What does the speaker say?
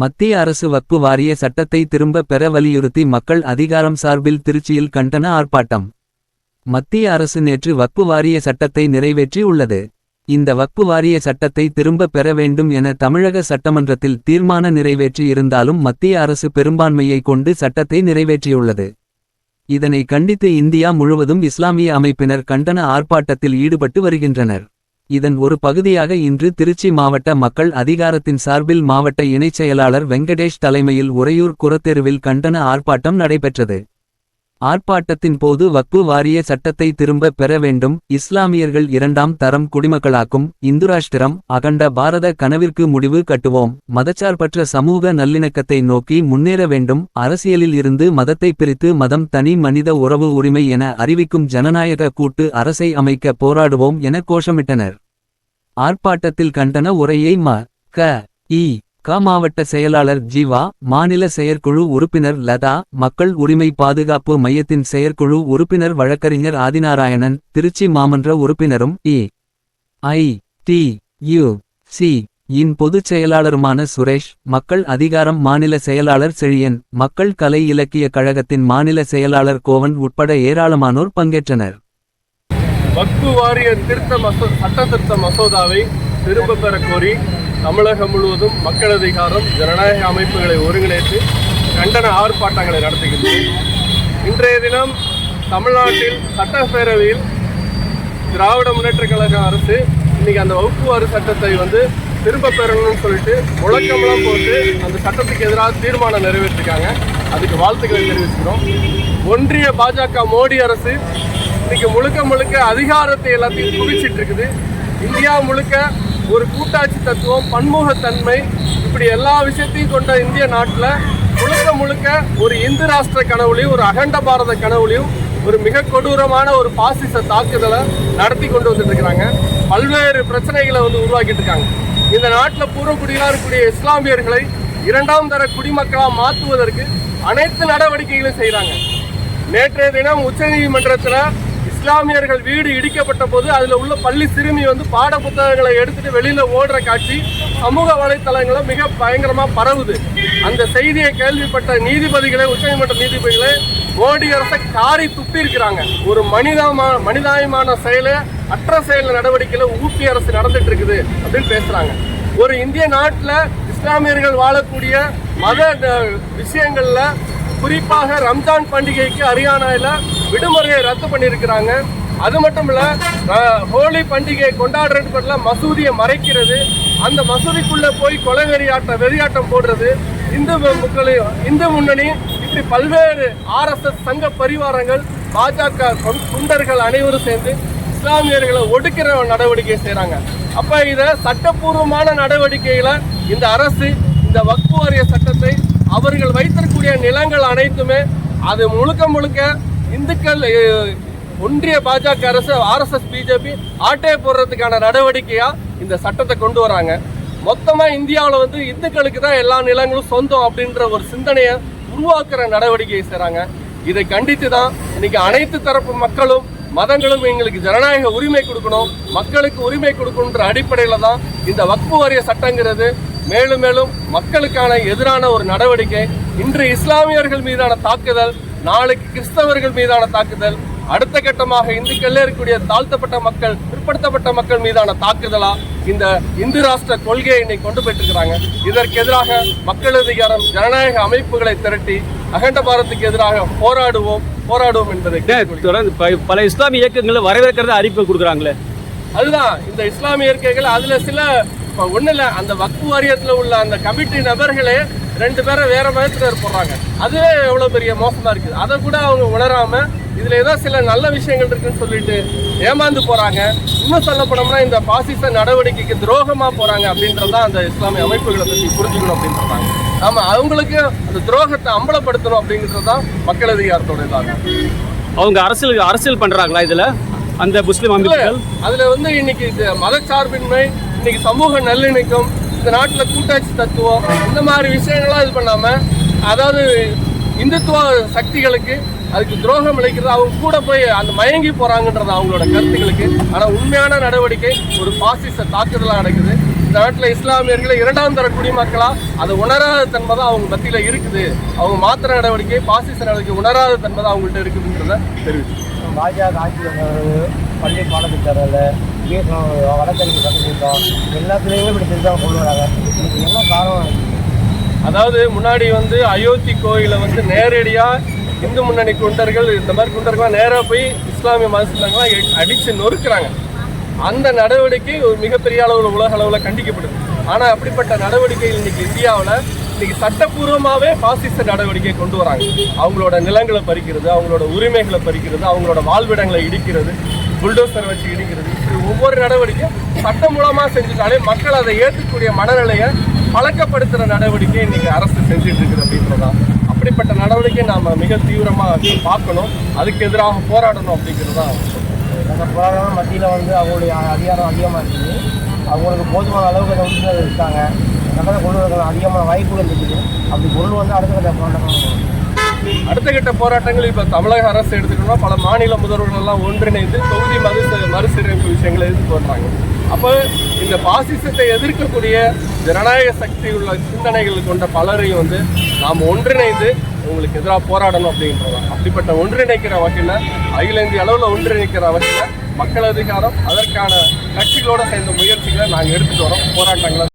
மத்திய அரசு வக்பு வாரிய சட்டத்தை திரும்ப பெற வலியுறுத்தி மக்கள் அதிகாரம் சார்பில் திருச்சியில் கண்டன ஆர்ப்பாட்டம். மத்திய அரசு நேற்று வக்பு வாரிய சட்டத்தை நிறைவேற்றி உள்ளது. இந்த வக்பு வாரிய சட்டத்தை திரும்ப பெற வேண்டும் என தமிழக சட்டமன்றத்தில் தீர்மான நிறைவேற்றி இருந்தாலும் மத்திய அரசு பெரும்பான்மையை கொண்டு சட்டத்தை நிறைவேற்றியுள்ளது. இதனை கண்டித்து இந்தியா முழுவதும் இஸ்லாமிய அமைப்பினர் கண்டன ஆர்ப்பாட்டத்தில் ஈடுபட்டு வருகின்றனர். இதன் ஒரு பகுதியாக இன்று திருச்சி மாவட்ட மக்கள் அதிகாரத்தின் சார்பில் மாவட்ட இணைச் செயலாளர் வெங்கடேஷ் தலைமையில் உறையூர் குரத்தெருவில் கண்டன ஆர்ப்பாட்டம் நடைபெற்றது. ஆர்ப்பாட்டத்தின் போது வக்பு வாரிய சட்டத்தை திரும்ப பெற வேண்டும். இஸ்லாமியர்கள் இரண்டாம் தரம் குடிமக்களாக்கும் இந்துராஷ்டிரம் அகண்ட பாரத கனவிற்கு முடிவு கட்டுவோம். மதச்சார்பற்ற சமூக நல்லிணக்கத்தை நோக்கி முன்னேற வேண்டும். அரசியலில் இருந்து மதத்தை பிரித்து மதம் தனி மனித உறவு உரிமை என அறிவிக்கும் ஜனநாயக கூட்டு அரசை அமைக்க போராடுவோம் என கோஷமிட்டனர். ஆர்ப்பாட்டத்தில் கண்டன உரையை ம க இ க மாவட்ட செயலாளர் ஜீவா மாநில செயற்குழு உறுப்பினர் லதா மக்கள் உரிமை பாதுகாப்பு மையத்தின் செயற்குழு உறுப்பினர் வழக்கறிஞர் ஆதிநாராயணன் திருச்சி மாமன்ற உறுப்பினரும் A. I. T. U. C. இன் பொதுச் செயலாளருமான சுரேஷ் மக்கள் அதிகாரம் மாநில செயலாளர் செழியன் மக்கள் கலை இலக்கிய கழகத்தின் மாநில செயலாளர் கோவன் உட்பட ஏராளமானோர் பங்கேற்றனர். வக்பு வாரிய திருத்த மசோ சட்ட திருத்த மசோதாவை திரும்ப பெற கோரி தமிழகம் முழுவதும் மக்கள் அதிகாரம் ஜனநாயக அமைப்புகளை ஒருங்கிணைத்து கண்டன ஆர்ப்பாட்டங்களை நடத்துகின்றன. இன்றைய தினம் தமிழ்நாட்டில் சட்டப்பேரவையில் திராவிட முன்னேற்ற கழக அரசு இன்னைக்கு அந்த வகுப்புவாறு சட்டத்தை வந்து திரும்ப பெறணும்னு சொல்லிட்டு முழக்கமெல்லாம் போட்டு அந்த சட்டத்துக்கு எதிராக தீர்மானம் நிறைவேற்றிருக்காங்க. அதுக்கு வாழ்த்துக்களை தெரிவிச்சுக்கிறோம். ஒன்றிய பாஜக மோடி அரசு இன்னைக்கு முழுக்க முழுக்க அதிகாரத்தை எல்லாத்தையும் குவிச்சிட்டு இருக்குது. இந்தியா முழுக்க ஒரு கூட்டாட்சி தத்துவம் பன்முகத்தன்மை இப்படி எல்லா விஷயத்தையும் கொண்ட இந்திய நாட்டில் முழுக்க முழுக்க ஒரு இந்து ராஷ்டிர கனவுலையும் ஒரு அகண்ட பாரத கனவுலையும் ஒரு மிக கொடூரமான ஒரு பாசிச தாக்குதலை நடத்தி கொண்டு வந்துட்டு இருக்கிறாங்க பல்வேறு பிரச்சனைகளை வந்து உருவாக்கிட்டு இருக்காங்க. இந்த நாட்டில் பூர்வக்குடியிலாக இருக்கக்கூடிய இஸ்லாமியர்களை இரண்டாம் தர குடிமக்களாக மாற்றுவதற்கு அனைத்து நடவடிக்கைகளும் செய்கிறாங்க நேற்றைய தினம் உச்சநீதிமன்றத்தில் இஸ்லாமியர்கள் வீடு இடிக்கப்பட்ட போது அதில் உள்ள பள்ளி சிறுமி வந்து பாட புத்தகங்களை எடுத்துட்டு வெளியில் ஓடுற காட்சி சமூக வலைத்தளங்கள மிக பயங்கரமாக பரவுது. அந்த செய்தியை கேள்விப்பட்ட நீதிபதிகளே உச்சநீதிமன்ற நீதிபதிகளே மோடி அரசை காரி துப்பி இருக்கிறாங்க ஒரு மனிதமா மனிதாயமான செயலை அற்ற செயல் நடவடிக்கையில் ஊபி அரசு நடந்துட்டு இருக்குது அப்படின்னு பேசுகிறாங்க ஒரு இந்திய நாட்டில் இஸ்லாமியர்கள் வாழக்கூடிய மத விஷயங்களில் குறிப்பாக ரம்ஜான் பண்டிகைக்கு ஹரியானாவில் விடுமுறையை ரத்து பண்ணியிருக்கிறாங்க. அது மட்டும் இல்லை ஹோலி பண்டிகையை கொண்டாடுறது மசூதியை மறைக்கிறது. அந்த மசூதிக்குள்ளே போய் கொலை வெறியாட்டம் வெறியாட்டம் போடுறது இந்து மக்களையும் இந்து முன்னணி இப்படி பல்வேறு ஆர்எஸ்எஸ் சங்க பரிவாரங்கள் பாஜக கொண்- குண்டர்கள் அனைவரும் சேர்ந்து இஸ்லாமியர்களை ஒடுக்கிற நடவடிக்கை செய்கிறாங்க அப்போ இதை சட்டப்பூர்வமான நடவடிக்கைகளை இந்த அரசு இந்த வக்பு வாரிய சட்டத்தை அவர்கள் வைத்திருக்கக்கூடிய நிலங்கள் அனைத்துமே அது முழுக்க முழுக்க இந்துக்கள் ஒன்றிய பாஜக அரசு ஆர்எஸ்எஸ் பிஜேபி ஆட்டையை போடுறதுக்கான நடவடிக்கையா இந்த சட்டத்தை கொண்டு வராங்க. மொத்தமா இந்தியாவில் வந்து இந்துக்களுக்கு தான் எல்லா நிலங்களும் சொந்தம் அப்படின்ற ஒரு சிந்தனையை உருவாக்குற நடவடிக்கையை செய்றாங்க. இதை கண்டித்து தான் இன்னைக்கு அனைத்து தரப்பு மக்களும் மதங்களும் எங்களுக்கு ஜனநாயக உரிமை கொடுக்கணும் மக்களுக்கு உரிமை கொடுக்கணுன்ற அடிப்படையில் தான் இந்த வக்பு வாரிய சட்டங்கிறது மேலும் மேலும் மக்களுக்கான எதிரான ஒரு நடவடிக்கை இன்று இஸ்லாமியர்கள் மீதான தாக்குதல் நாளைக்கு கிறிஸ்தவர்கள் மீதான தாக்குதல் அடுத்த கட்டமாக இந்துக்கள்ல இருக்கக்கூடிய தாழ்த்தப்பட்ட மக்கள் பிற்படுத்தப்பட்ட மக்கள் மீதான தாக்குதலா இந்த இந்து ராஷ்டிர கொள்கையை இன்னைக்கு கொண்டு போயிட்டு இருக்கிறாங்க இதற்கு எதிராக மக்கள் அதிகாரம் ஜனநாயக அமைப்புகளை திரட்டி அகண்ட பாரத்துக்கு எதிராக போராடுவோம் போராடுவோம் என்பதை. தொடர்ந்து பல இஸ்லாமிய இயக்கங்களை வரவேற்கிறத அறிவிப்பு கொடுக்குறாங்களே அதுதான் இந்த இஸ்லாமிய இருக்கைகள் அதுல சில இப்போ ஒன்றும் இல்லை அந்த வக்பு வாரியத்தில் உள்ள அந்த கமிட்டி நபர்களே ரெண்டு பேரை வேற மதத்தினர் போடுறாங்க. அதுவே எவ்வளோ பெரிய மோசமா இருக்குது. அதை கூட அவங்க உணராம இதுல ஏதோ சில நல்ல விஷயங்கள் இருக்குன்னு சொல்லிட்டு ஏமாந்து போறாங்க. இன்னும் சொல்ல போனோம்னா இந்த பாசிச நடவடிக்கைக்கு துரோகமா போறாங்க அப்படின்றதான் அந்த இஸ்லாமிய அமைப்புகளை பற்றி புரிஞ்சுக்கணும் அப்படின்னு சொல்றாங்க. ஆமா அவங்களுக்கு அந்த துரோகத்தை அம்பலப்படுத்தணும் அப்படிங்கிறது தான் மக்கள் அதிகாரத்தோட இதாக அவங்க அரசியல் அரசியல் பண்றாங்களா இதுல? அந்த முஸ்லிம் அமைப்புகள்? அதுல வந்து இன்னைக்கு இது மதச்சார்பின்மை இன்னைக்கு சமூக நல்லிணக்கம் இந்த நாட்டில் கூட்டாட்சி தத்துவம் இந்த மாதிரி விஷயங்கள்லாம் இது பண்ணாமல் அதாவது இந்துத்துவ சக்திகளுக்கு அதுக்கு துரோகம் இழைக்கிறது அவங்க கூட போய் அந்த மயங்கி போகிறாங்கன்றது அவங்களோட கருத்துக்களுக்கு. ஆனால் உண்மையான நடவடிக்கை ஒரு பாசிச தாக்குதலாக நடக்குது. நாட்டில் இஸ்லாமியர்களை இரண்டாம் தர குடிமக்களாக அதை உணராத தன்மை தான் அவங்க மத்தியில் இருக்குது. அவங்க மாத்திர நடவடிக்கை பாசிச நடவடிக்கை உணராத தன்மை தான் அவங்கள்ட்ட இருக்குதுன்றத தெரிவிச்சு பாஜக ஆட்சி பள்ளி பாடத்திட்டத்தில் பிஎஸ்என் வழக்கறிஞர் சட்டத்திட்டம் எல்லாத்துலேயுமே இப்படி திருத்தம் கொண்டு வராங்க இதுக்கு என்ன காரணம் அதாவது முன்னாடி வந்து அயோத்தி கோயிலை வந்து நேரடியாக இந்து முன்னணி குண்டர்கள் இந்த மாதிரி குண்டர்கள்லாம் நேராக போய் இஸ்லாமிய மதத்தினங்களாம் அடித்து நொறுக்கிறாங்க. அந்த நடவடிக்கை ஒரு மிகப்பெரிய அளவில் உலக அளவில் கண்டிக்கப்படுது. ஆனால் அப்படிப்பட்ட நடவடிக்கைகள் இன்னைக்கு இந்தியாவில் இன்னைக்கு சட்டப்பூர்வமாகவே பாசிச நடவடிக்கை கொண்டு வராங்க. அவங்களோட நிலங்களை பறிக்கிறது அவங்களோட உரிமைகளை பறிக்கிறது அவங்களோட வாழ்விடங்களை இடிக்கிறது புல்டோசர் வச்சு இடிக்கிறது. இப்படி ஒவ்வொரு நடவடிக்கையும் சட்டம் மூலமாக செஞ்சுட்டாலே மக்கள் அதை ஏற்றுக்கூடிய மனநிலையை பழக்கப்படுத்துகிற நடவடிக்கை நீங்கள் அரசு செஞ்சுட்டு இருக்குது அப்படின்றதான் அப்படிப்பட்ட நடவடிக்கை நாம் மிக தீவிரமாக பார்க்கணும். அதுக்கு எதிராக போராடணும் அப்படிங்கிறது தான் அந்த போராட்டம் மத்தியில் வந்து அவங்களுடைய அதிகாரம் அதிகமாக இருக்குது. அவங்களுக்கு போதுமான அளவுக்கு அந்த உறுப்பினர் இருக்காங்க. சட்டத்தை கொண்டு வரதுக்கு அதிகமான வாய்ப்புகள் இருக்குது. அப்படி பொருள் வந்து அடுத்த கட்ட போராட்டம் அடுத்த கட்ட போராட்டங்கள் இப்போ தமிழக அரசு எடுத்துக்கணும்னா பல மாநில முதல்வர்கள் எல்லாம் ஒன்றிணைந்து தொகுதி மறு மறுசீரமைப்பு விஷயங்களை எதிர்த்து வர்றாங்க அப்போ இந்த பாசிசத்தை எதிர்க்கக்கூடிய ஜனநாயக சக்தி உள்ள சிந்தனைகள் கொண்ட பலரையும் வந்து நாம் ஒன்றிணைந்து உங்களுக்கு எதிராக போராடணும் அப்படின்றதான் அப்படிப்பட்ட ஒன்றிணைக்கிற வகையில் அகில இந்திய அளவில் ஒன்றிணைக்கிற வகையில் மக்கள் அதிகாரம் அதற்கான கட்சிகளோடு சேர்ந்த முயற்சிகளை நாங்கள் எடுத்துகிட்டு வரோம். போராட்டங்களை